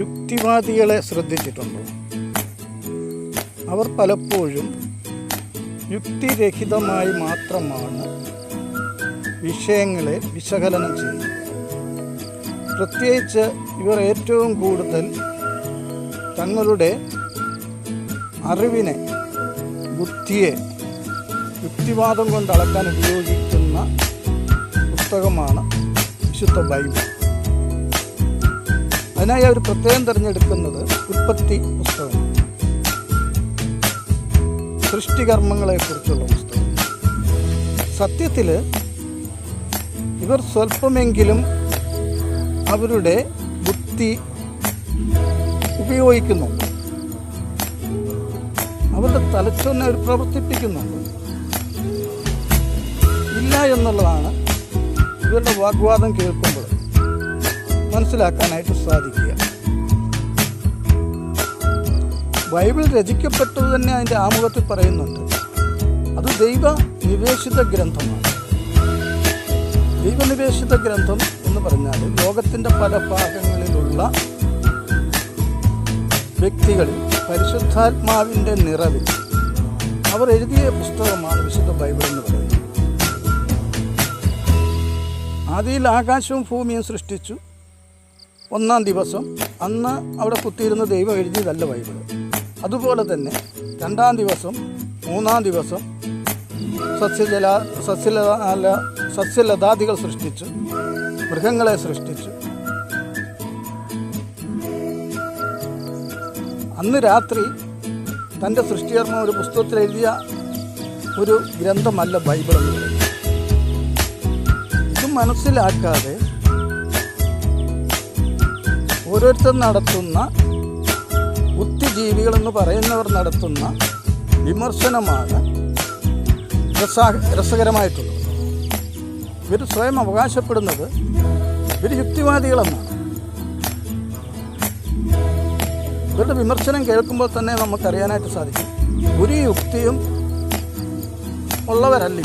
യുക്തിവാദികളെ ശ്രദ്ധിച്ചിട്ടുണ്ടോ? അവർ പലപ്പോഴും യുക്തിരഹിതമായി മാത്രമാണ് വിഷയങ്ങളെ വിശകലനം ചെയ്യുന്നത്. പ്രത്യേകിച്ച് ഇവർ ഏറ്റവും കൂടുതൽ തങ്ങളുടെ അറിവിനെ ബുദ്ധിയെ യുക്തിവാദം കൊണ്ട് അളക്കാൻ ഉപയോഗിക്കുന്ന പുസ്തകമാണ് വിശുദ്ധ ബൈബിൾ. അതിനായി അവർ പ്രത്യേകം തിരഞ്ഞെടുക്കുന്നത് ഉൽപ്പത്തി പുസ്തകമാണ് സൃഷ്ടികർമ്മങ്ങളെക്കുറിച്ചുള്ള പുസ്തകം. സത്യത്തിൽ ഇവർ സ്വല്പമെങ്കിലും അവരുടെ ബുദ്ധി ഉപയോഗിക്കുന്നുണ്ട്. അവരുടെ തലച്ചോറിനെ അവർ പ്രവർത്തിപ്പിക്കുന്നുണ്ട്. ഇല്ല എന്നുള്ളതാണ് ഇവരുടെ വാഗ്വാദം കേൾക്കുമ്പോൾ മനസ്സിലാക്കാനായിട്ട് സാധിക്കുക. ബൈബിൾ രചിക്കപ്പെട്ടത് തന്നെ അതിന്റെ ആമുഖത്തിൽ പറയുന്നുണ്ട്. അത് ദൈവ നിവേശിത ഗ്രന്ഥമാണ്. ദൈവനിവേശിത ഗ്രന്ഥം എന്ന് പറഞ്ഞാൽ ലോകത്തിന്റെ പല ഭാഗങ്ങളിലുള്ള വ്യക്തികളിൽ പരിശുദ്ധാത്മാവിന്റെ നിറവിൽ അവർ എഴുതിയ പുസ്തകമാണ് വിശുദ്ധ ബൈബിൾ എന്ന് പറയുന്നത്. ആദിയിൽ ആകാശവും ഭൂമിയും സൃഷ്ടിച്ചു. ഒന്നാം ദിവസം അന്ന് അവിടെ കുത്തിയിരുന്ന ദൈവം എഴുതിയതല്ല ബൈബിൾ അതുപോലെ തന്നെ രണ്ടാം ദിവസം മൂന്നാം ദിവസം സസ്യജല സസ്യലത സസ്യലതാദികൾ സൃഷ്ടിച്ചു മൃഗങ്ങളെ സൃഷ്ടിച്ചു. അന്ന് രാത്രി തന്റെ സൃഷ്ടികർമ്മം ഒരു പുസ്തകത്തിൽ എഴുതിയ ഒരു ഗ്രന്ഥമല്ല ബൈബിൾ എന്ന് പറയുന്നത്. ഇത് മനസ്സിലാക്കാതെ ഓരോരുത്തർ നടത്തുന്ന ബുദ്ധിജീവികൾ എന്ന് പറയുന്നവർ നടത്തുന്ന വിമർശനമാണ് രസാ രസകരമായിട്ടുള്ളത്. ഇവർ സ്വയം അവകാശപ്പെടുന്നത് ഇവർ യുക്തിവാദികളെന്നാണ്. ഇവരുടെ വിമർശനം കേൾക്കുമ്പോൾ തന്നെ നമുക്കറിയാനായിട്ട് സാധിക്കും. ഒരു യുക്തിയും ഉള്ളവരല്ല